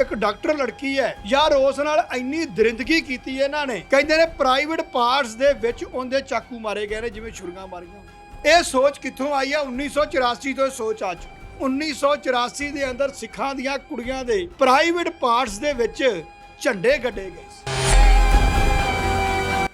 ਇੱਕ ਡਾਕਟਰ ਲੜਕੀ ਹੈ। ਯਾਰ, ਉਸ ਨਾਲ ਇੰਨੀ ਦਰਿੰਦਗੀ ਕੀਤੀ ਇਹਨਾਂ ਨੇ। ਕਹਿੰਦੇ ਨੇ ਪ੍ਰਾਈਵੇਟ ਪਾਰਟਸ ਦੇ ਵਿੱਚ ਉਹਦੇ ਚਾਕੂ ਮਾਰੇ ਗਏ ਨੇ, ਜਿਵੇਂ ਛੁਰੀਆਂ ਮਾਰੀਆਂ ਇਹ ਸੋਚ ਕਿੱਥੋਂ ਆਈ ਹੈ 1984 ਤੋਂ ਇਹ ਸੋਚ ਆ ਚੁੱਕੀ 1984 ਦੇ ਅੰਦਰ ਸਿੱਖਾਂ ਦੀਆਂ ਕੁੜੀਆਂ ਦੇ ਪ੍ਰਾਈਵੇਟ ਪਾਰਟਸ ਦੇ ਵਿੱਚ ਝੰਡੇ ਗੱਡੇ ਗਏ ਸੀ।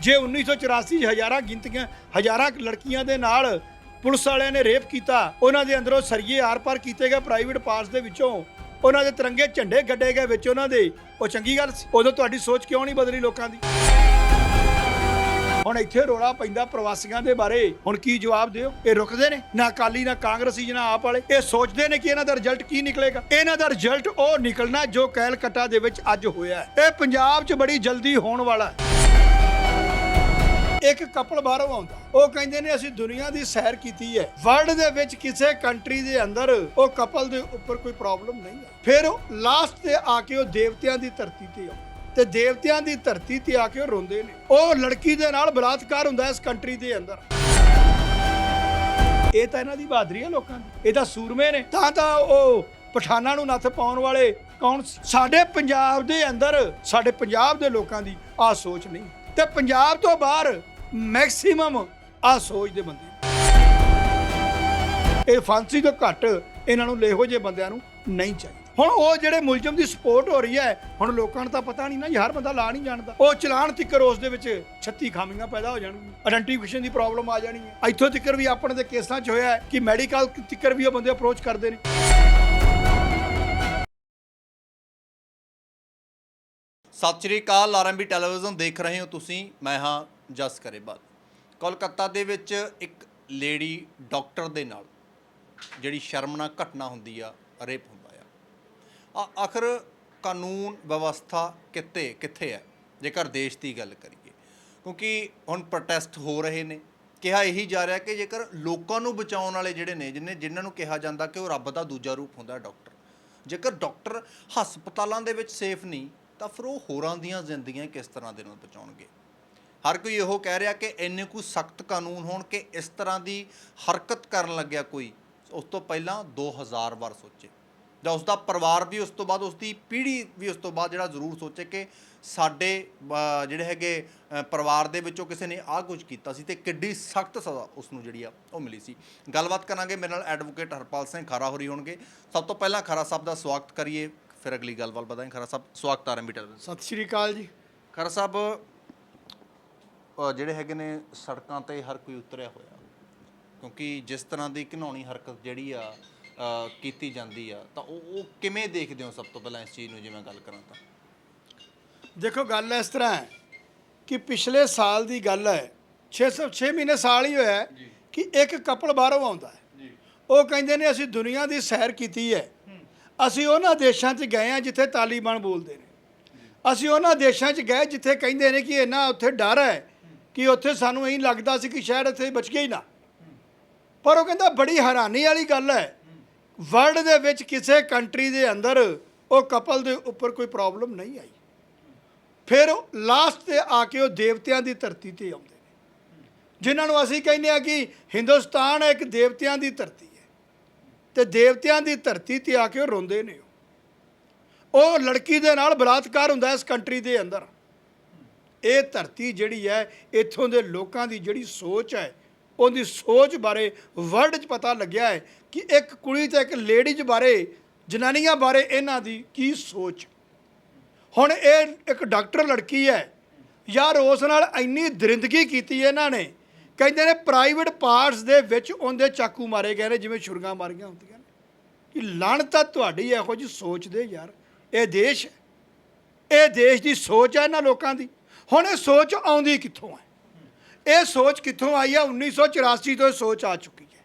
ਜੇ 1984 'ਚ ਹਜ਼ਾਰਾਂ ਗਿਣਤੀਆਂ, ਹਜ਼ਾਰਾਂ ਲੜਕੀਆਂ ਦੇ ਨਾਲ ਪੁਲਿਸ ਵਾਲਿਆਂ ਨੇ ਰੇਪ ਕੀਤਾ, ਉਹਨਾਂ ਦੇ ਅੰਦਰੋਂ ਸਰੀਏ ਆਰ-ਪਾਰ ਕੀਤੇ ਗਏ ਪ੍ਰਾਈਵੇਟ ਪਾਰਟਸ ਦੇ ਵਿੱਚੋਂ। ਉਹਨਾਂ ਦੇ ਤਿਰੰਗੇ ਝੰਡੇ ਗੱਡੇ ਗਏ ਵਿੱਚ ਉਹਨਾਂ ਦੇ। ਉਹ ਚੰਗੀ ਗੱਲ ਸੀ। ਉਦੋਂ ਤੁਹਾਡੀ ਸੋਚ ਕਿਉਂ ਨਹੀਂ ਬਦਲੀ ਲੋਕਾਂ ਦੀ? ਹੁਣ ਇੱਥੇ ਰੋਲਾ ਪੈਂਦਾ ਪ੍ਰਵਾਸੀਆਂ ਦੇ ਬਾਰੇ। ਹੁਣ ਕੀ ਜਵਾਬ ਦਿਓ? ਇਹ ਰੁਕਦੇ ਨੇ। ਨਾ ਅਕਾਲੀ, ਨਾ ਕਾਂਗਰਸੀ, ਨਾ ਆਪ ਵਾਲੇ। ਇਹ ਸੋਚਦੇ ਨੇ ਕਿ ਇਹਨਾਂ ਦਾ ਰਿਜ਼ਲਟ ਕੀ ਨਿਕਲੇਗਾ। ਇਹਨਾਂ ਦਾ ਰਿਜ਼ਲਟ ਉਹ ਨਿਕਲਣਾ ਜੋ ਕੈਲਕੱਟਾ ਦੇ ਵਿੱਚ ਅੱਜ ਹੋਇਆ ਹੈ। ਇਹ ਪੰਜਾਬ 'ਚ ਬੜੀ ਜਲਦੀ ਹੋਣ ਵਾਲਾ ਹੈ। ਇੱਕ ਕਪਲ ਬਾਹਰੋਂ ਆਉਂਦਾ। ਉਹ ਕਹਿੰਦੇ ਨੇ, ਅਸੀਂ ਦੁਨੀਆ ਦੀ ਸੈਰ ਕੀਤੀ ਹੈ। ਵਰਲਡ ਦੇ ਵਿੱਚ ਕਿਸੇ ਕੰਟਰੀ ਦੇ ਅੰਦਰ ਉਹ ਕਪਲ ਦੇ ਉੱਪਰ ਕੋਈ ਪ੍ਰੋਬਲਮ ਨਹੀਂ ਹੈ। ਫਿਰ ਲਾਸਟ ਤੇ ਆ ਕੇ ਉਹ ਦੇਵਤਿਆਂ ਦੀ ਧਰਤੀ ਤੇ ਆਉਂਦਾ। ਤੇ ਦੇਵਤਿਆਂ ਦੀ ਧਰਤੀ ਤੇ ਆ ਕੇ ਉਹ ਰੋਂਦੇ ਨੇ। ਉਹ ਲੜਕੀ ਦੇ ਨਾਲ ਬਲਾਤਕਾਰ ਹੁੰਦਾ ਇਸ ਕੰਟਰੀ ਦੇ ਅੰਦਰ। ਇਹ ਤਾਂ ਇਹਨਾਂ ਦੀ ਬਹਾਦਰੀ ਹੈ ਲੋਕਾਂ ਦੀ। ਇਹ ਤਾਂ ਸੂਰਮੇ ਨੇ। ਤਾਂ ਤਾਂ ਉਹ ਪਠਾਨਾਂ ਨੂੰ ਨੱਥ ਪਾਉਣ ਵਾਲੇ ਕੌਣ ਸਾਡੇ ਪੰਜਾਬ ਦੇ ਅੰਦਰ, ਸਾਡੇ ਪੰਜਾਬ ਦੇ ਲੋਕਾਂ ਦੀ ਆ ਸੋਚ ਨਹੀਂ। ਤੇ ਪੰਜਾਬ ਤੋਂ ਬਾਹਰ ਮੈਕਸਿਮਮ ਆ ਸੋਚ ਦੇ ਬੰਦੇ ਇਹ ਫਾਂਸੀ ਤੋਂ ਘੱਟ ਇਹਨਾਂ ਨੂੰ ਲੇਹੋ ਜੇ ਬੰਦਿਆਂ ਨੂੰ ਨਹੀਂ ਚਾਹੀਦਾ। ਹੁਣ ਉਹ ਜਿਹੜੇ ਮੁਲਜ਼ਮ ਦੀ ਸਪੋਰਟ ਹੋ ਰਹੀ ਹੈ ਹੁਣ ਲੋਕਾਂ ਨੂੰ ਤਾਂ ਪਤਾ ਨਹੀਂ ਨਾ ਜੀ, ਹਰ ਬੰਦਾ ਲਾ ਨਹੀਂ ਜਾਣਦਾ। ਉਹ ਚਲਾਨ ਤਿੱਕਰ ਉਸ ਦੇ ਵਿੱਚ 36 ਖਾਮੀਆਂ ਪੈਦਾ ਹੋ ਜਾਣਗੀਆਂ। ਆਇਡੈਂਟੀਫਿਕੇਸ਼ਨ ਦੀ ਪ੍ਰੋਬਲਮ ਆ ਜਾਣੀ ਹੈ। ਇੱਥੋਂ ਤਿੱਕਰ ਵੀ ਆਪਣੇ ਦੇ ਕੇਸਾਂ 'ਚ ਹੋਇਆ ਕਿ ਮੈਡੀਕਲ ਤਿੱਕਰ ਵੀ ਉਹ ਬੰਦੇ ਅਪਰੋਚ ਕਰਦੇ ਨੇ। ਸਤਿ ਸ਼੍ਰੀ ਅਕਾਲ ਆਰਐਮਬੀ ਟੈਲੀਵਿਜ਼ਨ ਦੇਖ ਰਹੇ ਹੋ ਤੁਸੀਂ। ਮੈਂ ਹਾਂ ਜਸ ਕਰੇ ਕਰੇਬਾਲ ਕੋਲਕਾਤਾ ਦੇ ਵਿੱਚ ਇੱਕ ਲੇਡੀ ਡਾਕਟਰ ਦੇ ਨਾਲ ਜਿਹੜੀ ਸ਼ਰਮਨਾਕ ਘਟਨਾ ਹੁੰਦੀ ਆ, ਰੇਪ ਹੁੰਦਾ ਆ। ਆ ਆਖਰ ਕਾਨੂੰਨ ਵਿਵਸਥਾ ਕਿੱਥੇ ਕਿੱਥੇ ਹੈ? ਜੇਕਰ ਦੇਸ਼ ਦੀ ਗੱਲ ਕਰੀਏ। ਕਿਉਂਕਿ ਹੁਣ ਪ੍ਰੋਟੈਸਟ ਹੋ ਰਹੇ ਨੇ। ਕਿਹਾ ਇਹੀ ਜਾ ਰਿਹਾ ਕਿ ਜੇਕਰ ਲੋਕਾਂ ਨੂੰ ਬਚਾਉਣ ਵਾਲੇ ਜਿਹੜੇ ਨੇ ਜਿਨ੍ਹਾਂ ਜਿਨ੍ਹਾਂ ਨੂੰ ਕਿਹਾ ਜਾਂਦਾ ਕਿ ਉਹ ਰੱਬ ਦਾ ਦੂਜਾ ਰੂਪ ਹੁੰਦਾ ਡਾਕਟਰ। ਜੇਕਰ ਡਾਕਟਰ ਹਸਪਤਾਲਾਂ ਦੇ ਵਿੱਚ ਸੇਫ ਨਹੀਂ, ਤਾਂ ਫਿਰ ਉਹ ਹੋਰਾਂ ਦੀਆਂ ਜ਼ਿੰਦਗੀਆਂ ਕਿਸ ਤਰ੍ਹਾਂ ਦੇ ਨਾਲ ਬਚਾਉਣਗੇ? ਹਰ ਕੋਈ ਇਹੋ ਕਹਿ ਰਿਹਾ ਕਿ ਇੰਨੇ ਕੋਈ ਸਖਤ ਕਾਨੂੰਨ ਹੋਣ ਕਿ ਇਸ ਤਰ੍ਹਾਂ ਦੀ ਹਰਕਤ ਕਰਨ ਲੱਗਿਆ ਕੋਈ ਉਸ ਤੋਂ ਪਹਿਲਾਂ 2000 ਵਾਰ ਸੋਚੇ। ਜਾਂ ਉਸ ਦਾ ਪਰਿਵਾਰ ਵੀ ਉਸ ਤੋਂ ਬਾਅਦ ਉਸ ਦੀ ਪੀੜ੍ਹੀ ਵੀ ਉਸ ਤੋਂ ਬਾਅਦ ਜਿਹੜਾ ਜ਼ਰੂਰ ਸੋਚੇ ਕਿ ਸਾਡੇ ਜਿਹੜੇ ਹੈਗੇ ਪਰਿਵਾਰ ਦੇ ਵਿੱਚੋਂ ਕਿਸੇ ਨੇ ਆਹ ਕੁਝ ਕੀਤਾ ਸੀ ਤੇ ਕਿੱਡੀ ਸਖਤ ਸਜ਼ਾ ਉਸ ਨੂੰ ਜਿਹੜੀ ਆ ਉਹ ਮਿਲੀ ਸੀ। ਗੱਲਬਾਤ ਕਰਾਂਗੇ ਮੇਰੇ ਨਾਲ ਐਡਵੋਕੇਟ ਹਰਪਾਲ ਸਿੰਘ ਖਰਾ ਹੋਰੀ ਹੋਣਗੇ। ਸਭ ਤੋਂ ਪਹਿਲਾਂ ਖਰਾ ਸਾਹਿਬ ਦਾ ਸਵਾਗਤ ਕਰੀਏ ਫਿਰ ਅਗਲੀ ਗੱਲਬਾਤ ਵਧਾਂਗੇ। ਖਰਾ ਸਾਹਿਬ ਸਵਾਗਤ ਆ ਰੰਬੀ ਟੈਲੀਵਿਜ਼ਨ ਸਤਿ ਸ਼੍ਰੀ ਅਕਾਲ ਜੀ। ਖਰਾ ਸਾਹਿਬ ਜਿਹੜੇ ਹੈਗੇ ਨੇ ਸੜਕਾਂ ਤੇ ਹਰ ਕੋਈ ਉਤਰਿਆ ਹੋਇਆ। ਕਿਉਂਕਿ ਜਿਸ ਤਰ੍ਹਾਂ ਦੀ ਘਿਨਾਉਣੀ ਹਰਕਤ ਜਿਹੜੀ ਆ ਕੀਤੀ ਜਾਂਦੀ ਆ ਤਾਂ ਉਹ ਉਹ ਕਿਵੇਂ ਦੇਖਦੇ ਹੋ ਸਭ ਤੋਂ ਪਹਿਲਾਂ ਇਸ ਚੀਜ਼ ਨੂੰ ਜੇ ਮੈਂ ਗੱਲ ਕਰਾਂ ਤਾਂ? ਦੇਖੋ ਗੱਲ ਇਸ ਤਰ੍ਹਾਂ ਹੈ ਕਿ ਪਿਛਲੇ ਸਾਲ ਦੀ ਗੱਲ ਹੈ 6 6 ਮਹੀਨੇ ਸਾਲ ਹੀ ਹੋਇਆ ਹੈ ਕਿ ਇੱਕ ਕਪਲ ਬਾਹਰੋਂ ਆਉਂਦਾ ਹੈ। ਉਹ ਕਹਿੰਦੇ ਨੇ ਅਸੀਂ ਦੁਨੀਆ ਦੀ ਸੈਰ ਕੀਤੀ ਹੈ। ਅਸੀਂ ਉਹਨਾਂ ਦੇਸ਼ਾਂ 'ਚ ਗਏ ਆ ਜਿੱਥੇ ਤਾਲੀਬਾਨ ਬੋਲਦੇ ਨੇ। ਅਸੀਂ ਉਹਨਾਂ ਦੇਸ਼ਾਂ 'ਚ ਗਏ ਜਿੱਥੇ ਕਹਿੰਦੇ ਨੇ ਕਿ ਇਹਨਾਂ ਉੱਥੇ ਡਰ ਹੈ ਕਿ ਉੱਥੇ ਸਾਨੂੰ ਇਹੀ ਲੱਗਦਾ ਸੀ ਕਿ ਸ਼ਾਇਦ ਇੱਥੇ ਬਚ ਗਏ ਹੀ ਨਾ। ਪਰ ਉਹ ਕਹਿੰਦਾ ਬੜੀ ਹੈਰਾਨੀ ਵਾਲੀ ਗੱਲ ਹੈ। ਵਰਲਡ ਦੇ ਵਿੱਚ ਕਿਸੇ ਕੰਟਰੀ ਦੇ ਅੰਦਰ ਉਹ ਕਪਲ ਦੇ ਉੱਪਰ ਕੋਈ ਪ੍ਰੋਬਲਮ ਨਹੀਂ ਆਈ। ਫਿਰ ਲਾਸਟ ਤੇ ਆ ਕੇ ਉਹ ਦੇਵਤਿਆਂ ਦੀ ਧਰਤੀ ਤੇ ਆਉਂਦੇ ਨੇ। ਜਿਨ੍ਹਾਂ ਨੂੰ ਅਸੀਂ ਕਹਿੰਦੇ ਆ ਕਿ ਹਿੰਦੁਸਤਾਨ ਇੱਕ ਦੇਵਤਿਆਂ ਦੀ ਧਰਤੀ ਹੈ। ਤੇ ਦੇਵਤਿਆਂ ਦੀ ਧਰਤੀ ਤੇ ਆ ਕੇ ਉਹ ਰੋਂਦੇ ਨੇ ਉਹ ਲੜਕੀ ਦੇ ਨਾਲ ਬਲਾਤਕਾਰ ਹੁੰਦਾ ਇਸ ਕੰਟਰੀ ਦੇ ਅੰਦਰ। ਇਹ ਧਰਤੀ ਜਿਹੜੀ ਹੈ, ਇੱਥੋਂ ਦੇ ਲੋਕਾਂ ਦੀ ਜਿਹੜੀ ਸੋਚ ਹੈ, ਉਹਦੀ ਸੋਚ ਬਾਰੇ ਵਰਲਡ 'ਚ ਪਤਾ ਲੱਗਿਆ ਹੈ ਕਿ ਇੱਕ ਕੁੜੀ ਤੇ ਇੱਕ ਲੇਡੀਜ਼ ਬਾਰੇ, ਜਨਾਨੀਆਂ ਬਾਰੇ ਇਹਨਾਂ ਦੀ ਕੀ ਸੋਚ। ਹੁਣ ਇਹ ਇੱਕ ਡਾਕਟਰ ਲੜਕੀ ਹੈ, ਯਾਰ ਉਸ ਨਾਲ ਇੰਨੀ ਦਰਿੰਦਗੀ ਕੀਤੀ ਇਹਨਾਂ ਨੇ। ਕਹਿੰਦੇ ਨੇ ਪ੍ਰਾਈਵੇਟ ਪਾਰਟਸ ਦੇ ਵਿੱਚ ਉਹਦੇ ਚਾਕੂ ਮਾਰੇ ਗਏ ਨੇ, ਜਿਵੇਂ ਛੁਰੀਆਂ ਮਾਰੀਆਂ ਹੁੰਦੀਆਂ ਨੇ। ਕਿ ਲਾਣਤ ਤੁਹਾਡੀ ਇਹੋ ਜਿਹੀ ਸੋਚ ਦੇ ਯਾਰ, ਇਹ ਦੇਸ਼ ਇਹ ਦੇਸ਼ ਦੀ ਸੋਚ ਹੈ ਇਹਨਾਂ ਲੋਕਾਂ ਦੀ। ਹੁਣ ਇਹ ਸੋਚ ਆਉਂਦੀ ਕਿੱਥੋਂ ਹੈ? ਇਹ ਸੋਚ ਕਿੱਥੋਂ ਆਈ ਹੈ? 1984 ਤੋਂ ਇਹ ਸੋਚ ਆ ਚੁੱਕੀ ਹੈ।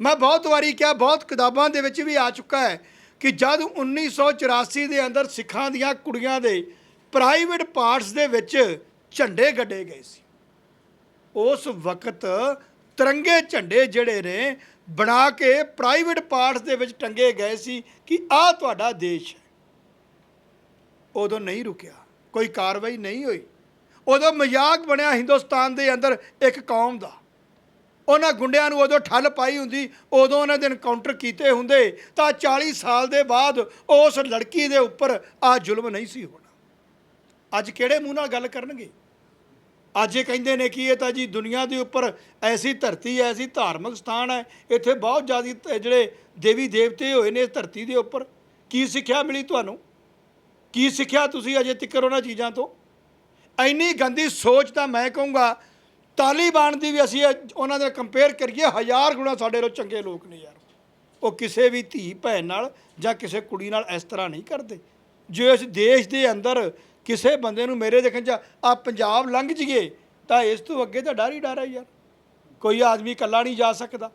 ਮੈਂ ਬਹੁਤ ਵਾਰੀ ਕਿਹਾ, ਬਹੁਤ ਕਿਤਾਬਾਂ ਦੇ ਵਿੱਚ ਵੀ ਆ ਚੁੱਕਾ ਹੈ ਕਿ ਜਦ 1984 ਦੇ ਅੰਦਰ ਸਿੱਖਾਂ ਦੀਆਂ ਕੁੜੀਆਂ ਦੇ ਪ੍ਰਾਈਵੇਟ ਪਾਰਟਸ ਦੇ ਵਿੱਚ ਝੰਡੇ ਗੱਡੇ ਗਏ ਸੀ। ਉਸ ਵਕਤ ਤਿਰੰਗੇ ਝੰਡੇ ਜਿਹੜੇ ਨੇ ਬਣਾ ਕੇ ਪ੍ਰਾਈਵੇਟ ਪਾਰਟਸ ਦੇ ਵਿੱਚ ਟੰਗੇ ਗਏ ਸੀ ਕਿ ਆਹ ਤੁਹਾਡਾ ਦੇਸ਼ ਹੈ। ਉਦੋਂ ਨਹੀਂ ਰੁਕਿਆ। ਕੋਈ ਕਾਰਵਾਈ ਨਹੀਂ ਹੋਈ। ਉਦੋਂ ਮਜ਼ਾਕ ਬਣਿਆ ਹਿੰਦੁਸਤਾਨ ਦੇ ਅੰਦਰ ਇੱਕ ਕੌਮ ਦਾ। ਉਹਨਾਂ ਗੁੰਡਿਆਂ ਨੂੰ ਉਦੋਂ ਠੱਲ ਪਾਈ ਹੁੰਦੀ, ਉਦੋਂ ਉਹਨਾਂ ਦੇ ਐਨਕਾਊਂਟਰ ਕੀਤੇ ਹੁੰਦੇ। ਤਾਂ 40 ਸਾਲ ਦੇ ਬਾਅਦ ਉਸ ਲੜਕੀ ਦੇ ਉੱਪਰ ਆ ਜ਼ੁਲਮ ਨਹੀਂ ਸੀ ਹੋਣਾ। ਅੱਜ ਕਿਹੜੇ ਮੂੰਹ ਨਾਲ ਗੱਲ ਕਰਨਗੇ? ਅੱਜ ਇਹ ਕਹਿੰਦੇ ਨੇ ਕਿ ਇਹ ਤਾਂ ਜੀ ਦੁਨੀਆ ਦੇ ਉੱਪਰ ਐਸੀ ਧਰਤੀ ਹੈ, ਐਸੀ ਧਾਰਮਿਕ ਸਥਾਨ ਹੈ, ਇੱਥੇ ਬਹੁਤ ਜ਼ਿਆਦਾ ਜਿਹੜੇ ਦੇਵੀ ਦੇਵਤੇ ਹੋਏ ਨੇ ਇਸ ਧਰਤੀ ਦੇ ਉੱਪਰ। ਕੀ ਸਿੱਖਿਆ ਮਿਲੀ ਤੁਹਾਨੂੰ? ਕੀ ਸਿੱਖਿਆ ਤੁਸੀਂ ਅਜੇ ਤੱਕ ਉਹਨਾਂ ਚੀਜ਼ਾਂ ਤੋਂ? ਇੰਨੀ ਗੰਦੀ ਸੋਚ ਤਾਂ ਮੈਂ ਕਹੂੰਗਾ, ਤਾਲੀਬਾਨ ਦੀ ਵੀ ਅਸੀਂ ਉਹਨਾਂ ਦੇ ਕੰਪੇਅਰ ਕਰੀਏ, ਹਜ਼ਾਰ ਗੁਣਾ ਸਾਡੇ ਨਾਲੋਂ ਚੰਗੇ ਲੋਕ ਨੇ ਯਾਰ। ਉਹ ਕਿਸੇ ਵੀ ਧੀ ਭੈਣ ਨਾਲ ਜਾਂ ਕਿਸੇ ਕੁੜੀ ਨਾਲ ਇਸ ਤਰ੍ਹਾਂ ਨਹੀਂ ਕਰਦੇ। ਜੇ ਇਸ ਦੇਸ਼ ਦੇ ਅੰਦਰ ਕਿਸੇ ਬੰਦੇ ਨੂੰ ਮੇਰੇ ਦੇਖਣ ਚ ਆ ਪੰਜਾਬ ਲੰਘ ਜੀਏ, ਤਾਂ ਇਸ ਤੋਂ ਅੱਗੇ ਤਾਂ ਡਰ ਹੀ ਡਰ ਹੈ ਯਾਰ। ਕੋਈ ਆਦਮੀ ਇਕੱਲਾ ਨਹੀਂ ਜਾ ਸਕਦਾ।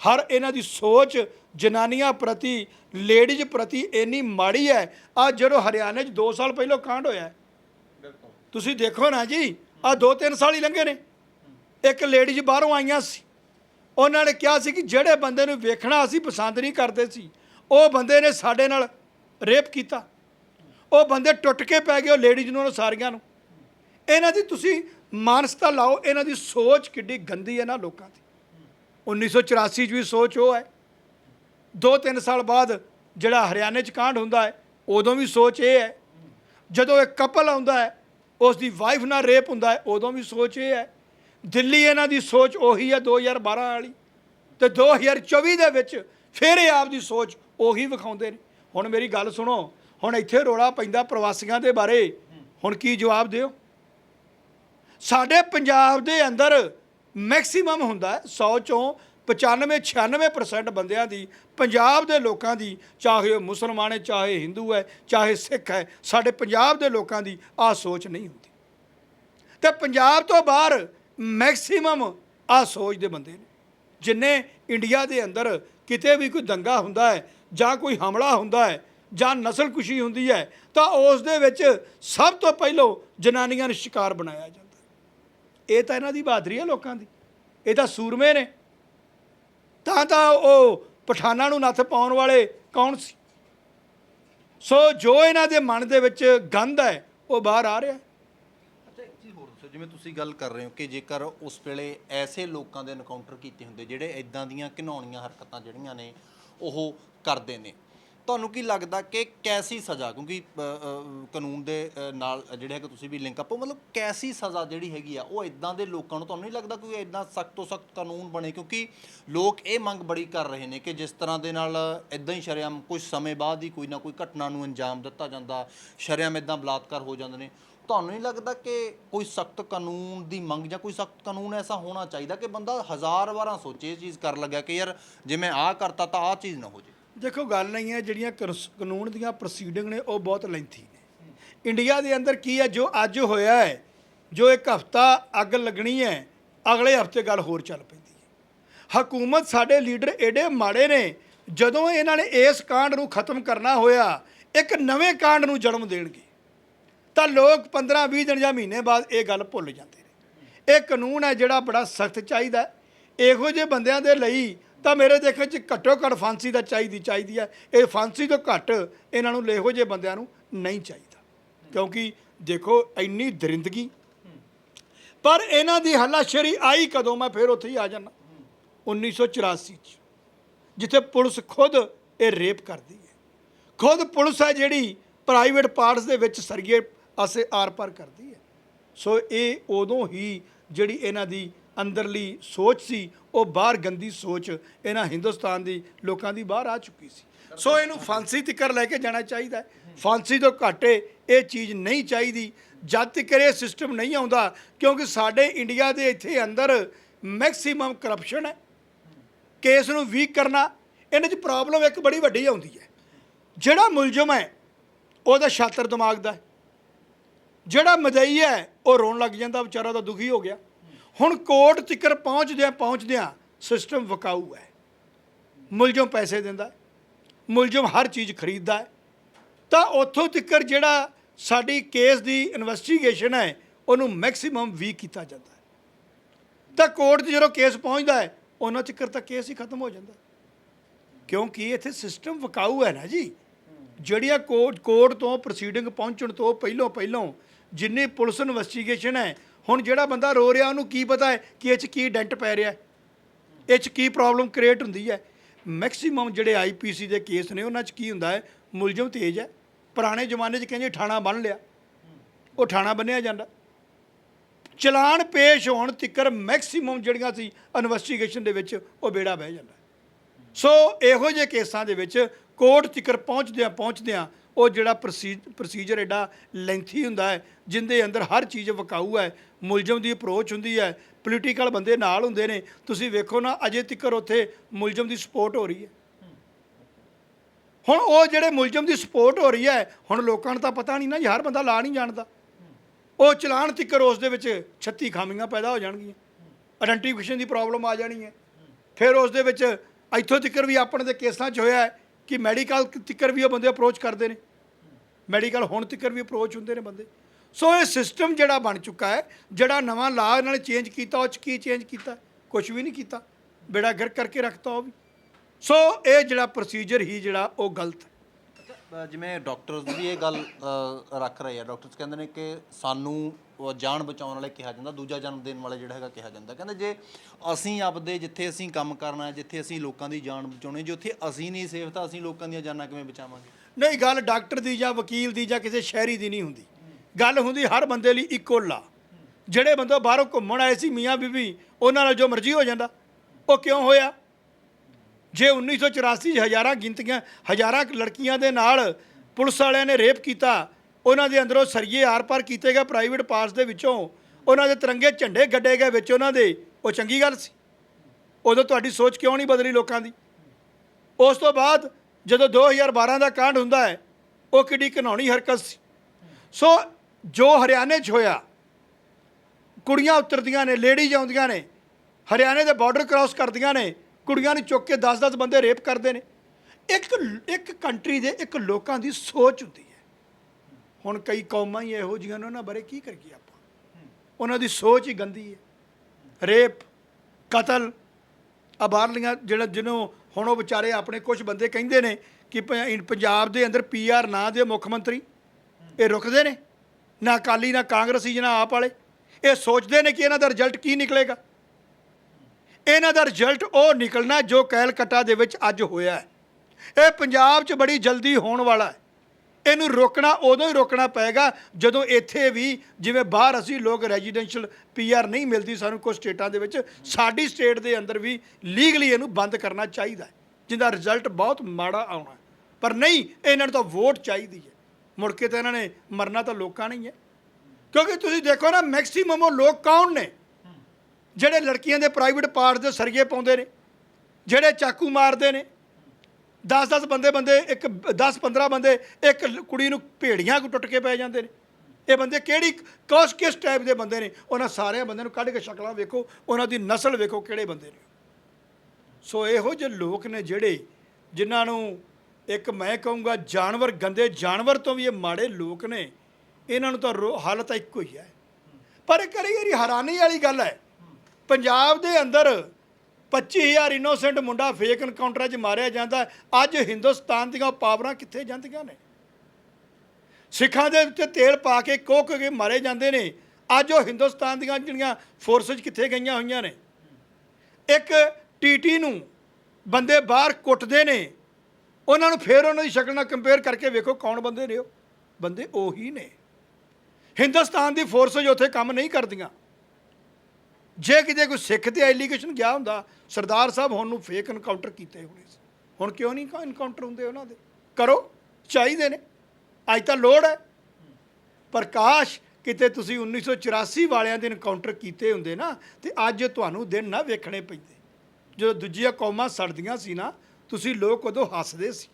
ਹਰ ਇਹਨਾਂ ਦੀ ਸੋਚ, ਜਨਾਨੀਆਂ ਪ੍ਰਤੀ ਲੇਡੀਜ਼ ਪ੍ਰਤੀ ਇੰਨੀ ਮਾੜੀ ਹੈ। ਆ ਜਦੋਂ ਹਰਿਆਣੇ 'ਚ 2 ਸਾਲ ਪਹਿਲਾਂ ਕਾਂਡ ਹੋਇਆ ਤੁਸੀਂ ਦੇਖੋ ਨਾ ਜੀ ਆ 2-3 ਸਾਲ ਹੀ ਲੰਘੇ ਨੇ। ਇੱਕ ਲੇਡੀਜ਼ ਬਾਹਰੋਂ ਆਈਆਂ ਸੀ। ਉਹਨਾਂ ਨੇ ਕਿਹਾ ਸੀ ਕਿ ਜਿਹੜੇ ਬੰਦੇ ਨੂੰ ਵੇਖਣਾ ਅਸੀਂ ਪਸੰਦ ਨਹੀਂ ਕਰਦੇ ਸੀ, ਉਹ ਬੰਦੇ ਨੇ ਸਾਡੇ ਨਾਲ ਰੇਪ ਕੀਤਾ। ਉਹ ਬੰਦੇ ਟੁੱਟ ਕੇ ਪੈ ਗਏ ਉਹ ਲੇਡੀਜ਼ ਨੂੰ ਉਹਨਾਂ ਸਾਰੀਆਂ ਨੂੰ। ਇਹਨਾਂ ਦੀ ਤੁਸੀਂ ਮਾਨਸਤਾ ਲਾਓ, ਇਹਨਾਂ ਦੀ ਸੋਚ ਕਿੱਡੀ ਗੰਦੀ ਹੈ ਨਾ ਲੋਕਾਂ ਦੀ। 1984 ਚ ਵੀ ਸੋਚ ਉਹ ਹੈ। ਦੋ ਤਿੰਨ ਸਾਲ ਬਾਅਦ ਜਿਹੜਾ ਹਰਿਆਣੇ ਚ ਕਾਂਡ ਹੁੰਦਾ ਹੈ, ਉਦੋਂ ਵੀ ਸੋਚ ਇਹ ਹੈ। ਜਦੋਂ ਇੱਕ ਕਪਲ ਆਉਂਦਾ ਹੈ ਉਸ ਦੀ ਵਾਈਫ ਨਾਲ ਰੇਪ ਹੁੰਦਾ ਹੈ, ਉਦੋਂ ਵੀ ਸੋਚ ਇਹ ਹੈ। ਦਿੱਲੀ ਇਹਨਾਂ ਦੀ ਸੋਚ ਉਹੀ ਹੈ 2012 ਵਾਲੀ। ਤੇ 2024 ਦੇ ਵਿੱਚ ਫਿਰ ਇਹ ਆਪ ਦੀ ਸੋਚ ਉਹੀ ਵਿਖਾਉਂਦੇ ਨੇ। ਹੁਣ ਮੇਰੀ ਗੱਲ ਸੁਣੋ, ਹੁਣ ਇੱਥੇ ਰੋਲਾ ਪੈਂਦਾ ਪ੍ਰਵਾਸੀਆਂ ਦੇ ਬਾਰੇ। ਹੁਣ ਕੀ ਜਵਾਬ ਦਿਓ? ਸਾਡੇ ਪੰਜਾਬ ਦੇ ਅੰਦਰ ਮੈਕਸਿਮਮ ਹੁੰਦਾ ਹੈ 100 ਚੋਂ 95 96% ਬੰਦਿਆਂ ਦੀ, ਪੰਜਾਬ ਦੇ ਲੋਕਾਂ ਦੀ, ਚਾਹੇ ਉਹ ਮੁਸਲਮਾਨ ਹੈ, ਚਾਹੇ ਹਿੰਦੂ ਹੈ, ਚਾਹੇ ਸਿੱਖ ਹੈ, ਸਾਡੇ ਪੰਜਾਬ ਦੇ ਲੋਕਾਂ ਦੀ ਆ ਸੋਚ ਨਹੀਂ ਹੁੰਦੀ। ਤੇ ਪੰਜਾਬ ਤੋਂ ਬਾਹਰ ਮੈਕਸਿਮਮ ਆ ਸੋਚ ਦੇ ਬੰਦੇ ਨੇ, ਜਿੰਨੇ ਇੰਡੀਆ ਦੇ ਅੰਦਰ ਕਿਤੇ ਵੀ ਕੋਈ ਦੰਗਾ ਹੁੰਦਾ ਹੈ, ਜਾਂ ਕੋਈ ਹਮਲਾ ਹੁੰਦਾ ਹੈ, ਜਾਂ ਨਸਲਕੁਸ਼ੀ ਹੁੰਦੀ ਹੈ, ਤਾਂ ਉਸ ਦੇ ਵਿੱਚ ਸਭ ਤੋਂ ਪਹਿਲਾਂ ਜਨਾਨੀਆਂ ਨੂੰ ਸ਼ਿਕਾਰ ਬਣਾਇਆ ਜਾਂਦਾ। ਇਹ ਤਾਂ ਇਹਨਾਂ ਦੀ ਬਹਾਦਰੀ ਹੈ ਲੋਕਾਂ ਦੀ। ਇਹ ਤਾਂ ਸੂਰਮੇ ਨੇ। ਤਾਂ ਤਾਂ ਉਹ ਪਠਾਨਾਂ ਨੂੰ ਨੱਥ ਪਾਉਣ ਵਾਲੇ ਕੌਣ ਸੀ? ਸੋ ਜੋ ਇਹਨਾਂ ਦੇ ਮਨ ਦੇ ਵਿੱਚ ਗੰਧ ਹੈ, ਉਹ ਬਾਹਰ ਆ ਰਿਹਾ ਅੱਛਾ, ਇੱਕ ਚੀਜ਼ ਹੋਰ ਦੱਸੋ, ਜਿਵੇਂ ਤੁਸੀਂ ਗੱਲ ਕਰ ਰਹੇ ਹੋ ਕਿ ਜੇਕਰ ਉਸ ਵੇਲੇ ਐਸੇ ਲੋਕਾਂ ਦੇ ਐਨਕਾਊਂਟਰ ਕੀਤੇ ਹੁੰਦੇ, ਜਿਹੜੇ ਇਦਾਂ ਦੀਆਂ ਘਿਨਾਉਣੀਆਂ ਹਰਕਤਾਂ ਜਿਹੜੀਆਂ ਨੇ, ਉਹ ਕਰਦੇ ਨੇ ਤੁਹਾਨੂੰ ਕੀ ਲੱਗਦਾ ਕਿ ਕੈਸੀ ਸਜ਼ਾ ਕਿਉਂਕਿ ਅ, ਅ, ਕਾਨੂੰਨ ਦੇ ਅ, ਨਾਲ ਜਿਹੜੇ ਹੈਗੇ ਤੁਸੀਂ ਵੀ ਲਿੰਕ ਅਪ ਮਤਲਬ ਕੈਸੀ ਸਜ਼ਾ ਜਿਹੜੀ ਹੈਗੀ ਆ ਉਹ ਇਦਾਂ ਦੇ ਲੋਕਾਂ ਨੂੰ ਤੁਹਾਨੂੰ ਨਹੀਂ ਲੱਗਦਾ ਕੋਈ ਇਦਾਂ ਸਖਤ ਤੋਂ ਸਖਤ ਕਾਨੂੰਨ ਬਣੇ? ਕਿਉਂਕਿ ਲੋਕ ਇਹ ਮੰਗ ਬੜੀ ਕਰ ਰਹੇ ਨੇ ਕਿ ਜਿਸ ਤਰ੍ਹਾਂ ਦੇ ਨਾਲ ਇਦਾਂ ਹੀ ਸ਼ਰੇਆਮ ਕੁਝ ਸਮੇਂ ਬਾਅਦ ਹੀ ਕੋਈ ਨਾ ਕੋਈ ਘਟਨਾ ਨੂੰ ਅੰਜਾਮ ਦਿੱਤਾ ਜਾਂਦਾ ਸ਼ਰੇਆਮ ਇਦਾਂ ਬਲਾਤਕਾਰ ਹੋ ਜਾਂਦੇ ਨੇ। ਤੁਹਾਨੂੰ ਨਹੀਂ ਲੱਗਦਾ ਕਿ ਕੋਈ ਸਖਤ ਕਾਨੂੰਨ ਦੀ ਮੰਗ ਜਾਂ ਕੋਈ ਸਖਤ ਕਾਨੂੰਨ ਐਸਾ ਹੋਣਾ ਚਾਹੀਦਾ ਕਿ ਬੰਦਾ ਹਜ਼ਾਰ ਵਾਰਾਂ ਸੋਚੇ ਇਹ ਚੀਜ਼ ਕਰ ਲੱਗਾ ਕਿ ਯਾਰ ਜੇ ਮੈਂ ਆਹ ਕਰਤਾ ਤਾਂ ਆਹ ਚੀਜ਼ ਨਾ ਹੋ ਜੇ? ਦੇਖੋ ਗੱਲ ਨਹੀਂ ਹੈ, ਜਿਹੜੀਆਂ ਕਰਸ- ਕਾਨੂੰਨ ਦੀਆਂ ਪ੍ਰੋਸੀਡਿੰਗ ਨੇ, ਉਹ ਬਹੁਤ ਲੈਂਥੀ ਨੇ। ਇੰਡੀਆ ਦੇ ਅੰਦਰ ਕੀ ਹੈ, ਜੋ ਅੱਜ ਹੋਇਆ ਹੈ, ਜੋ ਇੱਕ ਹਫਤਾ ਅੱਗ ਲੱਗਣੀ ਹੈ, ਅਗਲੇ ਹਫ਼ਤੇ ਗੱਲ ਹੋਰ ਚੱਲ ਪੈਂਦੀ ਹੈ। ਹਕੂਮਤ ਸਾਡੇ ਲੀਡਰ ਏਡੇ ਮਾੜੇ ਨੇ, ਜਦੋਂ ਇਹਨਾਂ ਨੇ ਇਸ ਕਾਂਡ ਨੂੰ ਖਤਮ ਕਰਨਾ ਹੋਇਆ, ਇੱਕ ਨਵੇਂ ਕਾਂਡ ਨੂੰ ਜਨਮ ਦੇਣਗੇ। ਤਾਂ ਲੋਕ 15 20 ਦਿਨ ਜਾਂ ਮਹੀਨੇ ਬਾਅਦ ਇਹ ਗੱਲ ਭੁੱਲ ਜਾਂਦੇ ਨੇ। ਇਹ ਕਾਨੂੰਨ ਹੈ ਜਿਹੜਾ ਬੜਾ ਸਖਤ ਚਾਹੀਦਾ ਹੈ। ਇਹੋ ਜਿਹੇ ਬੰਦਿਆਂ ਦੇ ਲਈ ਤਾਂ ਮੇਰੇ ਦੇਖਣ ਚ ਘੱਟੋ ਘੱਟ ਫਾਂਸੀ ਦਾ ਚਾਹੀਦੀ ਚਾਹੀਦੀ ਹੈ। ਇਹ ਫਾਂਸੀ ਤੋਂ ਘੱਟ ਇਹਨਾਂ ਨੂੰ ਇਹੋ ਜਿਹੇ ਬੰਦਿਆਂ ਨੂੰ ਨਹੀਂ ਚਾਹੀਦਾ। ਕਿਉਂਕਿ ਦੇਖੋ, ਇੰਨੀ ਦਰਿੰਦਗੀ। ਪਰ ਇਹਨਾਂ ਦੀ ਹੱਲਾਸ਼ੇਰੀ ਆਈ ਕਦੋਂ? ਮੈਂ ਫਿਰ ਉੱਥੇ ਹੀ ਆ ਜਾਣਾ 1984 ਚ, ਜਿੱਥੇ ਪੁਲਿਸ ਖੁਦ ਇਹ ਰੇਪ ਕਰਦੀ ਹੈ। ਖੁਦ ਪੁਲਿਸ ਹੈ ਜਿਹੜੀ ਪ੍ਰਾਈਵੇਟ ਪਾਰਟਸ ਦੇ ਵਿੱਚ ਸਰਗੇ ਆਸੇ ਆਰ-ਪਾਰ ਕਰਦੀ ਹੈ। ਸੋ ਇਹ ਉਦੋਂ ਹੀ ਜਿਹੜੀ ਇਹਨਾਂ ਦੀ ਅੰਦਰਲੀ ਸੋਚ ਸੀ, ਉਹ ਬਾਹਰ ਗੰਦੀ ਸੋਚ ਇਹਨਾਂ ਹਿੰਦੁਸਤਾਨ ਦੀ ਲੋਕਾਂ ਦੀ ਬਾਹਰ ਆ ਚੁੱਕੀ ਸੀ। ਸੋ ਇਹਨੂੰ ਫਾਂਸੀ ਤੱਕਰ ਲੈ ਕੇ ਜਾਣਾ ਚਾਹੀਦਾ ਫਾਂਸੀ ਤੋਂ ਘਾਟੇ ਇਹ ਚੀਜ਼ ਨਹੀਂ ਚਾਹੀਦੀ। ਜਦ ਤੱਕ ਇਹ ਸਿਸਟਮ ਨਹੀਂ ਆਉਂਦਾ, ਕਿਉਂਕਿ ਸਾਡੇ ਇੰਡੀਆ ਦੇ ਇੱਥੇ ਅੰਦਰ ਮੈਕਸਿਮਮ ਕਰਪਸ਼ਨ ਹੈ। ਕੇਸ ਨੂੰ ਵੀਕ ਕਰਨਾ ਇਹਨਾਂ 'ਚ ਪ੍ਰੋਬਲਮ ਇੱਕ ਬੜੀ ਵੱਡੀ ਆਉਂਦੀ ਹੈ। ਜਿਹੜਾ ਮੁਲਜ਼ਮ ਹੈ, ਉਹਦਾ ਛਾਤਰ ਦਿਮਾਗ ਦਾ ਜਿਹੜਾ ਮਦਈ ਹੈ, ਉਹ ਰੋਣ ਲੱਗ ਜਾਂਦਾ, ਵਿਚਾਰਾ ਤਾਂ ਦੁਖੀ ਹੋ ਗਿਆ। ਹੁਣ ਕੋਰਟ ਤਿੱਕਰ ਪਹੁੰਚਦਿਆਂ ਪਹੁੰਚਦਿਆਂ ਸਿਸਟਮ ਵਕਾਊ ਹੈ। ਮੁਲਜ਼ਮ ਪੈਸੇ ਦਿੰਦਾ ਮੁਲਜ਼ਮ ਹਰ ਚੀਜ਼ ਖਰੀਦਦਾ ਹੈ। ਤਾਂ ਉੱਥੋਂ ਤਿੱਕਰ ਜਿਹੜਾ ਸਾਡੀ ਕੇਸ ਦੀ ਇਨਵੈਸਟੀਗੇਸ਼ਨ ਹੈ, ਉਹਨੂੰ ਮੈਕਸਿਮਮ ਵੀ ਕੀਤਾ ਜਾਂਦਾ ਹੈ। ਤਾਂ ਕੋਰਟ 'ਚ ਜਦੋਂ ਕੇਸ ਪਹੁੰਚਦਾ ਹੈ, ਉਹਨਾਂ ਚਿਕਰ ਤਾਂ ਕੇਸ ਹੀ ਖਤਮ ਹੋ ਜਾਂਦਾ ਕਿਉਂਕਿ ਇੱਥੇ ਸਿਸਟਮ ਵਕਾਊ ਹੈ ਨਾ ਜੀ। ਜਿਹੜੀਆਂ ਕੋਰਟ ਕੋਰਟ ਤੋਂ ਪ੍ਰੋਸੀਡਿੰਗ ਪਹੁੰਚਣ ਤੋਂ ਪਹਿਲੋਂ ਪਹਿਲੋਂ ਜਿੰਨੀ ਪੁਲਿਸ ਇਨਵੈਸਟੀਗੇਸ਼ਨ ਹੈ ਹੁਣ ਜਿਹੜਾ ਬੰਦਾ ਰੋ ਰਿਹਾ, ਉਹਨੂੰ ਕੀ ਪਤਾ ਹੈ ਕਿ ਇਹ 'ਚ ਕੀ ਡੈਂਟ ਪੈ ਰਿਹਾ ਹੈ? ਇਹ 'ਚ ਕੀ ਪ੍ਰੋਬਲਮ ਕ੍ਰੀਏਟ ਹੁੰਦੀ ਹੈ? ਮੈਕਸਿਮਮ ਜਿਹੜੇ ਆਈਪੀਸੀ ਦੇ ਕੇਸ ਨੇ, ਉਹਨਾਂ 'ਚ ਕੀ ਹੁੰਦਾ ਹੈ? ਮੁਲਜ਼ਮ ਤੇਜ਼ ਹੈ। ਪੁਰਾਣੇ ਜ਼ਮਾਨੇ 'ਚ ਕਹਿੰਦੇ ਠਾਣਾ ਬੰਨ ਲਿਆ। ਉਹ ਠਾਣਾ ਬੰਨਿਆ ਜਾਂਦਾ। ਚਲਾਨ ਪੇਸ਼ ਹੋਣ ਤਿੱਕਰ ਮੈਕਸਿਮਮ ਜਿਹੜੀਆਂ ਸੀ ਇਨਵੈਸਟੀਗੇਸ਼ਨ ਦੇ ਵਿੱਚ, ਉਹ ਬੇੜਾ ਬਹਿ ਜਾਂਦਾ। ਸੋ ਇਹੋ ਜਿਹੇ ਕੇਸਾਂ ਦੇ ਵਿੱਚ ਕੋਰਟ ਤਿੱਕਰ ਪਹੁੰਚਦਿਆਂ ਪਹੁੰਚਦਿਆਂ, ਉਹ ਜਿਹੜਾ ਪ੍ਰੋਸੀਜਰ ਐਡਾ ਲੈਂਥੀ ਹੁੰਦਾ ਹੈ, ਜਿੰਦੇ ਅੰਦਰ ਹਰ ਚੀਜ਼ ਵਕਾਊ ਹੈ ਮੁਲਜ਼ਮ ਦੀ ਅਪਰੋਚ ਹੁੰਦੀ ਹੈ ਪੋਲੀਟੀਕਲ ਬੰਦੇ ਨਾਲ ਹੁੰਦੇ ਨੇ, ਤੁਸੀਂ ਵੇਖੋ ਨਾ, ਅਜੇ ਤਿੱਕਰ ਉੱਥੇ ਮੁਲਜ਼ਮ ਦੀ ਸਪੋਰਟ ਹੋ ਰਹੀ ਹੈ। ਹੁਣ ਉਹ ਜਿਹੜੇ ਮੁਲਜ਼ਮ ਦੀ ਸਪੋਰਟ ਹੋ ਰਹੀ ਹੈ, ਹੁਣ ਲੋਕਾਂ ਨੂੰ ਤਾਂ ਪਤਾ ਨਹੀਂ ਨਾ ਜੀ, ਹਰ ਬੰਦਾ ਲਾ ਨਹੀਂ ਜਾਣਦਾ। ਉਹ ਚਲਾਨ ਤਿੱਕਰ ਉਸ ਦੇ ਵਿੱਚ 36 ਖਾਮੀਆਂ ਪੈਦਾ ਹੋ ਜਾਣਗੀਆਂ। ਆਇਡੈਂਟੀਫਿਕੇਸ਼ਨ ਦੀ ਪ੍ਰੋਬਲਮ ਆ ਜਾਣੀ ਹੈ। ਫਿਰ ਉਸ ਦੇ ਵਿੱਚ ਇੱਥੋਂ ਤਿੱਕਰ ਵੀ ਆਪਣੇ ਦੇ ਕੇਸਾਂ 'ਚ ਹੋਇਆ ਕਿ ਮੈਡੀਕਲ ਤਿੱਕਰ ਵੀ ਉਹ ਬੰਦੇ ਅਪਰੋਚ ਕਰਦੇ ਨੇ। ਮੈਡੀਕਲ ਹੁਣ ਤਿੱਕਰ ਵੀ ਅਪਰੋਚ ਹੁੰਦੇ ਨੇ ਬੰਦੇ। ਸੋ ਇਹ ਸਿਸਟਮ ਜਿਹੜਾ ਬਣ ਚੁੱਕਾ ਹੈ ਜਿਹੜਾ ਨਵਾਂ ਲਾਅ ਇਹਨਾਂ ਨੇ ਚੇਂਜ ਕੀਤਾ ਉਹ 'ਚ ਕੀ ਚੇਂਜ ਕੀਤਾ? ਕੁਝ ਵੀ ਨਹੀਂ ਕੀਤਾ। ਬੇੜਾ ਗਰ ਕਰਕੇ ਰੱਖਤਾ ਉਹ ਵੀ। ਸੋ ਇਹ ਜਿਹੜਾ ਪ੍ਰੋਸੀਜਰ ਹੀ ਜਿਹੜਾ ਉਹ ਗਲਤ ਹੈ। ਜਿਵੇਂ ਡਾਕਟਰਸ ਵੀ ਇਹ ਗੱਲ ਰੱਖ ਰਹੇ ਆ। ਡਾਕਟਰਸ ਕਹਿੰਦੇ ਨੇ ਕਿ ਸਾਨੂੰ ਜਾਨ ਬਚਾਉਣ ਵਾਲੇ ਕਿਹਾ ਜਾਂਦਾ ਦੂਜਾ ਜਨਮ ਦੇਣ ਵਾਲੇ ਜਿਹੜਾ ਹੈਗਾ ਕਿਹਾ ਜਾਂਦਾ। ਕਹਿੰਦੇ ਜੇ ਅਸੀਂ ਆਪਦੇ ਜਿੱਥੇ ਅਸੀਂ ਕੰਮ ਕਰਨਾ ਜਿੱਥੇ ਅਸੀਂ ਲੋਕਾਂ ਦੀ ਜਾਨ ਬਚਾਉਣੀ ਜੇ ਉੱਥੇ ਅਸੀਂ ਨਹੀਂ ਸੇਫ ਤਾਂ ਅਸੀਂ ਲੋਕਾਂ ਦੀਆਂ ਜਾਨਾਂ ਕਿਵੇਂ ਬਚਾਵਾਂਗੇ? ਨਹੀਂ ਗੱਲ ਡਾਕਟਰ ਦੀ ਜਾਂ ਵਕੀਲ ਦੀ ਜਾਂ ਕਿਸੇ ਸ਼ਹਿਰੀ ਦੀ ਨਹੀਂ ਹੁੰਦੀ। ਗੱਲ ਹੁੰਦੀ ਹਰ ਬੰਦੇ ਲਈ ਇੱਕੋ ਲਾ ਜਿਹੜੇ ਬੰਦੇ ਬਾਹਰੋਂ ਘੁੰਮਣ ਆਏ ਸੀ ਮੀਆਂ ਬੀਬੀ ਉਹਨਾਂ ਨਾਲ ਜੋ ਮਰਜ਼ੀ ਹੋ ਜਾਂਦਾ। ਉਹ ਕਿਉਂ ਹੋਇਆ? ਜੇ 1984 'ਚ ਹਜ਼ਾਰਾਂ ਗਿਣਤੀਆਂ, ਹਜ਼ਾਰਾਂ ਲੜਕੀਆਂ ਦੇ ਨਾਲ ਪੁਲਿਸ ਵਾਲਿਆਂ ਨੇ ਰੇਪ ਕੀਤਾ, ਉਹਨਾਂ ਦੇ ਅੰਦਰੋਂ ਸਰੀਏ ਆਰ-ਪਾਰ ਕੀਤੇ ਗਏ ਪ੍ਰਾਈਵੇਟ ਪਾਰਟਸ ਦੇ ਵਿੱਚੋਂ, ਉਹਨਾਂ ਦੇ ਤਿਰੰਗੇ ਝੰਡੇ ਗੱਡੇ ਗਏ ਵਿੱਚ ਉਹਨਾਂ ਦੇ, ਉਹ ਚੰਗੀ ਗੱਲ ਸੀ। ਉਦੋਂ ਤੁਹਾਡੀ ਸੋਚ ਕਿਉਂ ਨਹੀਂ ਬਦਲੀ ਲੋਕਾਂ ਦੀ? ਉਸ ਤੋਂ ਬਾਅਦ ਜਦੋਂ 2012 ਦਾ ਕਾਂਡ ਹੁੰਦਾ ਹੈ, ਉਹ ਕਿੱਡੀ ਘਿਨਾਉਣੀ ਹਰਕਤ ਸੀ। ਸੋ ਜੋ ਹਰਿਆਣੇ 'ਚ ਹੋਇਆ, ਕੁੜੀਆਂ ਉਤਰਦੀਆਂ ਨੇ, ਲੇਡੀਜ਼ ਆਉਂਦੀਆਂ ਨੇ, ਹਰਿਆਣੇ ਦੇ ਬਾਰਡਰ ਕ੍ਰਾਸ ਕਰਦੀਆਂ ਨੇ, ਕੁੜੀਆਂ ਨੂੰ ਚੁੱਕ ਕੇ 10-10 ਬੰਦੇ ਰੇਪ ਕਰਦੇ ਨੇ। ਇੱਕ ਇੱਕ ਕੰਟਰੀ ਦੇ ਇੱਕ ਲੋਕਾਂ ਦੀ ਸੋਚ ਹੁੰਦੀ ਹੈ। ਹੁਣ ਕਈ ਕੌਮਾਂ ਹੀ ਇਹੋ ਜਿਹੀਆਂ ਨੇ, ਉਹਨਾਂ ਬਾਰੇ ਕੀ ਕਰੀਏ ਆਪਾਂ? ਉਹਨਾਂ ਦੀ ਸੋਚ ਹੀ ਗੰਦੀ ਹੈ। ਰੇਪ ਕਤਲ ਆ ਬਾਹਰਲੀਆਂ ਜਿਹੜਾ ਜਿਹਨੂੰ ਹੁਣ ਉਹ ਵਿਚਾਰੇ ਆਪਣੇ ਕੁਝ ਬੰਦੇ ਕਹਿੰਦੇ ਨੇ ਕਿ ਪ- ਪੰਜਾਬ ਦੇ ਅੰਦਰ ਪੀਆਰ ਨਾਂ ਦੇ ਮੁੱਖ ਮੰਤਰੀ, ਇਹ ਰੁਕਦੇ ਨੇ? ਨਾ ਅਕਾਲੀ, ਨਾ ਕਾਂਗਰਸੀ ਜਨਾ ਆਪ ਵਾਲੇ। ਇਹ ਸੋਚਦੇ ਨੇ ਕਿ ਇਹਨਾਂ ਦਾ ਰਿਜ਼ਲਟ ਕੀ ਨਿਕਲੇਗਾ। ਇਹਨਾਂ ਦਾ ਰਿਜ਼ਲਟ ਉਹ ਨਿਕਲਣਾ ਜੋ ਕੈਲਕੱਟਾ ਦੇ ਵਿੱਚ ਅੱਜ ਹੋਇਆ ਹੈ। ਇਹ ਪੰਜਾਬ 'ਚ ਬੜੀ ਜਲਦੀ ਹੋਣ ਵਾਲਾ ਹੈ। ਇਹਨੂੰ ਰੋਕਣਾ, ਉਦੋਂ ਹੀ ਰੋਕਣਾ ਪਏਗਾ ਜਦੋਂ ਇੱਥੇ ਵੀ ਜਿਵੇਂ ਬਾਹਰ ਅਸੀਂ ਲੋਕ ਰੈਜ਼ੀਡੈਂਸ਼ੀਅਲ ਪੀਆਰ ਨਹੀਂ ਮਿਲਦੀ ਸਾਨੂੰ ਕੁਝ ਸਟੇਟਾਂ ਦੇ ਵਿੱਚ, ਸਾਡੀ ਸਟੇਟ ਦੇ ਅੰਦਰ ਵੀ ਲੀਗਲੀ ਇਹਨੂੰ ਬੰਦ ਕਰਨਾ ਚਾਹੀਦਾ ਹੈ ਜਿਹਦਾ ਰਿਜ਼ਲਟ ਬਹੁਤ ਮਾੜਾ ਆਉਣਾ ਪਰ ਨਹੀਂ, ਇਹਨਾਂ ਨੂੰ ਤਾਂ ਵੋਟ ਚਾਹੀਦੀ ਹੈ। ਮੁੜ ਕੇ ਤਾਂ ਇਹਨਾਂ ਨੇ ਮਰਨਾ ਤਾਂ ਲੋਕਾਂ ਨਹੀਂ ਹੈ ਕਿਉਂਕਿ ਤੁਸੀਂ ਦੇਖੋ ਨਾ ਮੈਕਸਿਮਮ ਉਹ ਲੋਕ ਕੌਣ ਨੇ? ਜਿਹੜੇ ਲੜਕੀਆਂ ਦੇ ਪ੍ਰਾਈਵੇਟ ਪਾਰਟ ਦੇ ਸਰਗੇ ਪਾਉਂਦੇ ਨੇ, ਜਿਹੜੇ ਚਾਕੂ ਮਾਰਦੇ ਨੇ। 10-10 ਬੰਦੇ ਬੰਦੇ ਇੱਕ 10-15 ਬੰਦੇ ਇੱਕ ਕੁੜੀ ਨੂੰ ਭੇੜੀਆਂ ਕੋ ਟੁੱਟ ਕੇ ਪੈ ਜਾਂਦੇ ਨੇ। ਇਹ ਬੰਦੇ ਕਿਹੜੀ ਕੌਸ ਕਿਸ ਟਾਈਪ ਦੇ ਬੰਦੇ ਨੇ? ਉਹਨਾਂ ਸਾਰਿਆਂ ਬੰਦਿਆਂ ਨੂੰ ਕੱਢ ਕੇ ਸ਼ਕਲਾਂ ਵੇਖੋ, ਉਹਨਾਂ ਦੀ ਨਸਲ ਵੇਖੋ ਕਿਹੜੇ ਬੰਦੇ ਨੇ। ਸੋ ਇਹੋ ਜਿਹੇ ਲੋਕ ਨੇ ਜਿਹੜੇ ਜਿਨ੍ਹਾਂ ਨੂੰ ਇੱਕ ਮੈਂ ਕਹੂੰਗਾ, ਜਾਨਵਰ ਗੰਦੇ, ਜਾਨਵਰ ਤੋਂ ਵੀ ਇਹ ਮਾੜੇ ਲੋਕ ਨੇ। ਇਹਨਾਂ ਨੂੰ ਤਾਂ ਰੋ- ਹੱਲ ਇੱਕੋ ਹੀ ਹੈ। ਪਰ ਇਹ ਕਰੀ ਯਾਰੀ ਹੈਰਾਨੀ ਵਾਲੀ ਗੱਲ ਹੈ। ਪੰਜਾਬ ਦੇ ਅੰਦਰ 25000 ਇਨੋਸੈਂਟ ਮੁੰਡਾ ਫੇਕ ਐਨਕਾਊਂਟਰਾਂ 'ਚ ਮਾਰਿਆ ਜਾਂਦਾ। ਅੱਜ ਹਿੰਦੁਸਤਾਨ ਦੀਆਂ ਪਾਵਰਾਂ ਕਿੱਥੇ ਜਾਂਦੀਆਂ ਨੇ? ਸਿੱਖਾਂ ਦੇ ਉੱਤੇ ਤੇਲ ਪਾ ਕੇ ਕੋਕ ਕੇ ਮਾਰੇ ਜਾਂਦੇ ਨੇ। ਅੱਜ ਉਹ ਹਿੰਦੁਸਤਾਨ ਦੀਆਂ ਜਿਹੜੀਆਂ ਫੋਰਸਸ ਕਿੱਥੇ ਗਈਆਂ ਹੋਈਆਂ ਨੇ? ਇੱਕ ਟੀਟੀ ਨੂੰ ਬੰਦੇ ਬਾਹਰ ਕੁੱਟਦੇ ਨੇ। ਉਹਨਾਂ ਨੂੰ ਫੇਰ ਉਹਨਾਂ ਦੀ ਸ਼ਕਲ ਨਾਲ ਕੰਪੇਅਰ ਕਰਕੇ ਵੇਖੋ ਕੌਣ ਬੰਦੇ ਨੇ ਉਹ। ਬੰਦੇ ਉਹੀ ਨੇ। ਹਿੰਦੁਸਤਾਨ ਦੀ ਫੋਰਸਸ ਉੱਥੇ ਕੰਮ ਨਹੀਂ ਕਰਦੀਆਂ। ਜੇ ਕਿਤੇ ਕੋਈ ਸਿੱਖ ਤੇ ਐਲੀਗੇਸ਼ਨ ਗਿਆ ਹੁੰਦਾ, ਸਰਦਾਰ ਸਾਹਿਬ ਹੁਣ ਨੂੰ ਫੇਕ ਐਨਕਾਊਂਟਰ ਕੀਤੇ ਹੋਣੇ ਸੀ। ਹੁਣ ਕਿਉਂ ਨਹੀਂ ਐਨਕਾਊਂਟਰ ਹੁੰਦੇ ਉਹਨਾਂ ਦੇ? ਕਰੋ, ਚਾਹੀਦੇ ਨੇ। ਅੱਜ ਤਾਂ ਲੋੜ ਹੈ। ਪ੍ਰਕਾਸ਼ ਕਿਤੇ ਤੁਸੀਂ 1984 ਵਾਲਿਆਂ ਦੇ ਐਨਕਾਊਂਟਰ ਕੀਤੇ ਹੁੰਦੇ ਨਾ, ਤੇ ਅੱਜ ਤੁਹਾਨੂੰ ਦਿਨ ਨਾ ਵੇਖਣੇ ਪੈਂਦੇ। ਜਦੋਂ ਦੂਜੀਆਂ ਕੌਮਾਂ ਸੜਦੀਆਂ ਸੀ ਨਾ ਤੁਸੀਂ ਲੋਕ ਉਦੋਂ ਹੱਸਦੇ ਸੀ।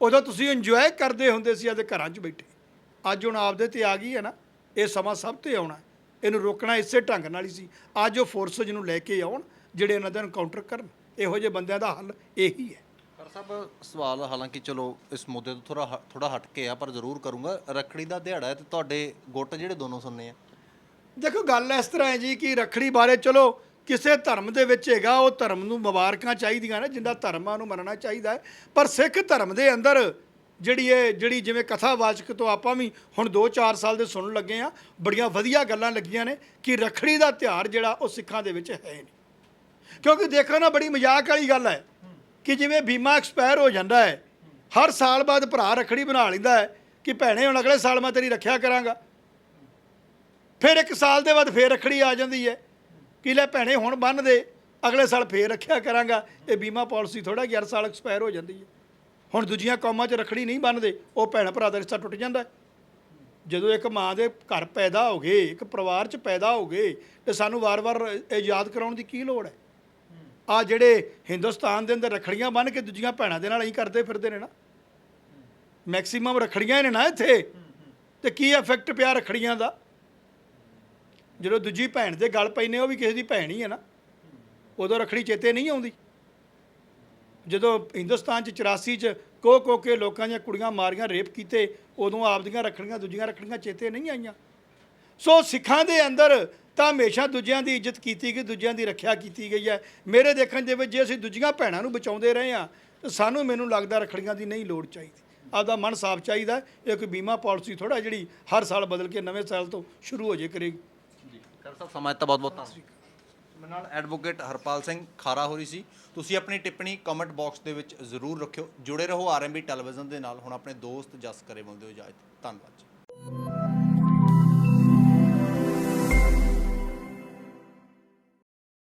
ਉਦੋਂ ਤੁਸੀਂ ਇੰਜੋਏ ਕਰਦੇ ਹੁੰਦੇ ਸੀ ਆਪਦੇ ਘਰਾਂ 'ਚ ਬੈਠੇ। ਅੱਜ ਹੁਣ ਆਪਦੇ ਤੇ ਆ ਗਈ ਹੈ ਨਾ ਇਹ ਸਮਾਂ ਸਭ ਤੇ ਆਉਣਾ। ਇਹਨੂੰ ਰੋਕਣਾ ਇਸੇ ਢੰਗ ਨਾਲ ਹੀ ਸੀ। ਅੱਜ ਉਹ ਫੋਰਸਸ ਨੂੰ ਲੈ ਕੇ ਆਉਣ ਜਿਹੜੇ ਇਹਨਾਂ ਦਾ ਐਨਕਾਊਂਟਰ ਕਰਨ। ਇਹੋ ਜਿਹੇ ਬੰਦਿਆਂ ਦਾ ਹੱਲ ਇਹੀ ਹੈ। ਪਰ ਸਾਹਿਬ ਸਵਾਲ ਹਾਲਾਂਕਿ ਚਲੋ ਇਸ ਮੁੱਦੇ ਤੋਂ ਥੋੜਾ ਥੋੜਾ ਹਟ ਕੇ ਆ ਪਰ ਜ਼ਰੂਰ ਕਰੂੰਗਾ। ਰੱਖੜੀ ਦਾ ਦਿਹਾੜਾ ਹੈ ਤੇ ਤੁਹਾਡੇ ਗੁੱਟ ਜਿਹੜੇ ਦੋਨੋਂ ਸੁਣਨੇ ਆ। ਦੇਖੋ ਗੱਲ ਇਸ ਤਰ੍ਹਾਂ ਹੈ ਜੀ ਕਿ ਰਖੜੀ ਬਾਰੇ ਚਲੋ ਕਿਸੇ ਧਰਮ ਦੇ ਵਿੱਚ ਹੈਗਾ, ਉਹ ਧਰਮ ਨੂੰ ਮੁਬਾਰਕਾਂ ਚਾਹੀਦੀਆਂ ਨੇ, ਜਿੰਦਾ ਧਰਮਾਂ ਨੂੰ ਮੰਨਣਾ ਚਾਹੀਦਾ ਹੈ। ਪਰ ਸਿੱਖ ਧਰਮ ਦੇ ਅੰਦਰ ਜਿਹੜੀ ਇਹ, ਜਿਹੜੀ ਜਿਵੇਂ ਕਥਾਵਾਚਕ ਤੋਂ ਆਪਾਂ ਵੀ ਹੁਣ 2-4 ਸਾਲ ਦੇ ਸੁਣਨ ਲੱਗੇ ਆ ਬੜੀਆਂ ਵਧੀਆ ਗੱਲਾਂ ਲੱਗੀਆਂ ਨੇ ਕਿ ਰਖੜੀ ਦਾ ਤਿਉਹਾਰ ਜਿਹੜਾ ਉਹ ਸਿੱਖਾਂ ਦੇ ਵਿੱਚ ਹੈ ਨਹੀਂ। ਕਿਉਂਕਿ ਦੇਖੋ ਨਾ, ਬੜੀ ਮਜ਼ਾਕ ਵਾਲੀ ਗੱਲ ਹੈ ਕਿ ਜਿਵੇਂ ਬੀਮਾ ਐਕਸਪਾਇਰ ਹੋ ਜਾਂਦਾ ਹੈ, ਹਰ ਸਾਲ ਬਾਅਦ ਭਰਾ ਰਖੜੀ ਬਣਾ ਲੈਂਦਾ ਹੈ ਕਿ ਭੈਣੇ, ਹੁਣ ਅਗਲੇ ਸਾਲ ਮੈਂ ਤੇਰੀ ਰੱਖਿਆ ਕਰਾਂਗਾ। ਫਿਰ ਇੱਕ ਸਾਲ ਦੇ ਬਾਅਦ ਫੇਰ ਰਖੜੀ ਆ ਜਾਂਦੀ ਹੈ। ਕਿ ਲੈ ਭੈਣੇ, ਹੁਣ ਬੰਨ ਦੇ। ਅਗਲੇ ਸਾਲ ਫੇਰ ਰੱਖਿਆ ਕਰਾਂਗਾ। ਇਹ ਬੀਮਾ ਪਾਲਿਸੀ ਥੋੜਾ ਕਿ ਹਰ ਸਾਲ ਐਕਸਪਾਇਰ ਹੋ ਜਾਂਦੀ ਹੈ। ਹੁਣ ਦੂਜੀਆਂ ਕੌਮਾਂ 'ਚ ਰਖੜੀ ਨਹੀਂ ਬੰਨਦੇ। ਉਹ ਭੈਣ ਭਰਾ ਦਾ ਰਿਸ਼ਤਾ ਟੁੱਟ ਜਾਂਦਾ ਜਦੋਂ ਇੱਕ ਮਾਂ ਦੇ ਘਰ ਪੈਦਾ ਹੋ ਗਏ, ਇੱਕ ਪਰਿਵਾਰ 'ਚ ਪੈਦਾ ਹੋ ਗਏ, ਤੇ ਸਾਨੂੰ ਵਾਰ-ਵਾਰ ਇਹ ਯਾਦ ਕਰਾਉਣ ਦੀ ਕੀ ਲੋੜ ਹੈ? ਆ ਜਿਹੜੇ ਹਿੰਦੁਸਤਾਨ ਦੇ ਅੰਦਰ ਰਖੜੀਆਂ ਬੰਨ ਕੇ ਦੂਜੀਆਂ ਭੈਣਾਂ ਦੇ ਨਾਲ ਹੀ ਕਰਦੇ ਫਿਰਦੇ ਨੇ ਨਾ। ਮੈਕਸਿਮਮ ਰਖੜੀਆਂ ਨੇ ਨਾ ਇੱਥੇ। ਤੇ ਕੀ ਇਫੈਕਟ ਪਿਆ ਰਖੜੀਆਂ ਦਾ? ਜਦੋਂ ਦੂਜੀ ਭੈਣ ਦੇ ਗਲ ਪੈਨੇ ਉਹ ਵੀ ਕਿਸੇ ਦੀ ਭੈਣ ਹੀ ਹੈ ਨਾ। ਉਦੋਂ ਰਖੜੀ ਚੇਤੇ ਨਹੀਂ ਆਉਂਦੀ। ਜਦੋਂ ਹਿੰਦੁਸਤਾਨ ਚ 84 ਚ ਕੋ ਕੋ ਕੇ ਲੋਕਾਂ ਦੀਆਂ ਕੁੜੀਆਂ ਮਾਰੀਆਂ, ਰੇਪ ਕੀਤੇ, ਉਦੋਂ ਆਪਦੀਆਂ ਰੱਖੜੀਆਂ, ਦੂਜੀਆਂ ਰੱਖੜੀਆਂ ਚੇਤੇ ਨਹੀਂ ਆਈਆਂ। ਸੋ ਸਿੱਖਾਂ ਦੇ ਅੰਦਰ ਤਾਂ ਹਮੇਸ਼ਾ ਦੂਜਿਆਂ ਦੀ ਇੱਜ਼ਤ ਕੀਤੀ ਗਈ, ਦੂਜਿਆਂ ਦੀ ਰੱਖਿਆ ਕੀਤੀ ਗਈ ਹੈ। ਮੇਰੇ ਦੇਖਣ ਦੇ ਵਿੱਚ ਜੇ ਅਸੀਂ ਦੂਜੀਆਂ ਭੈਣਾਂ ਨੂੰ ਬਚਾਉਂਦੇ ਰਹੇ ਹਾਂ, ਤਾਂ ਸਾਨੂੰ ਮੈਨੂੰ ਲੱਗਦਾ ਰੱਖੜੀਆਂ ਦੀ ਨਹੀਂ ਲੋੜ ਚਾਹੀਦੀ। ਆਪਦਾ ਮਨ ਸਾਫ਼ ਚਾਹੀਦਾ ਇਹ ਕੋਈ ਬੀਮਾ ਪਾਲਿਸੀ ਥੋੜਾ ਜਿਹੜੀ ਹਰ ਸਾਲ ਬਦਲ ਕੇ ਨਵੇਂ ਸਾਲ ਤੋਂ ਸ਼ੁਰੂ ਹੋ ਜੇ ਕਰੇਗੀ। ਸਾਹਿਬ ਸਮਾਂ ਦਿੱਤਾ ਬਹੁਤ ਬਹੁਤ ਧੰਨਵਾਦ। ਮੇਰੇ ਨਾਲ ਐਡਵੋਕੇਟ ਹਰਪਾਲ ਸਿੰਘ ਖਾਰਾ ਹੋ ਰਹੀ ਸੀ। ਤੁਸੀਂ ਆਪਣੀ ਟਿੱਪਣੀ ਕਮੈਂਟ ਬਾਕਸ ਦੇ ਵਿੱਚ ਜ਼ਰੂਰ ਰੱਖਿਓ। ਜੁੜੇ ਰਹੋ ਆਰਐਮਬੀ ਟੈਲੀਵਿਜ਼ਨ ਦੇ ਨਾਲ। ਹੁਣ ਆਪਣੇ ਦੋਸਤ ਜਸ ਕਰੇ ਮਿਲਦੇ ਹੋ ਇਜਾਜ਼ਤ। ਧੰਨਵਾਦ ਜੀ।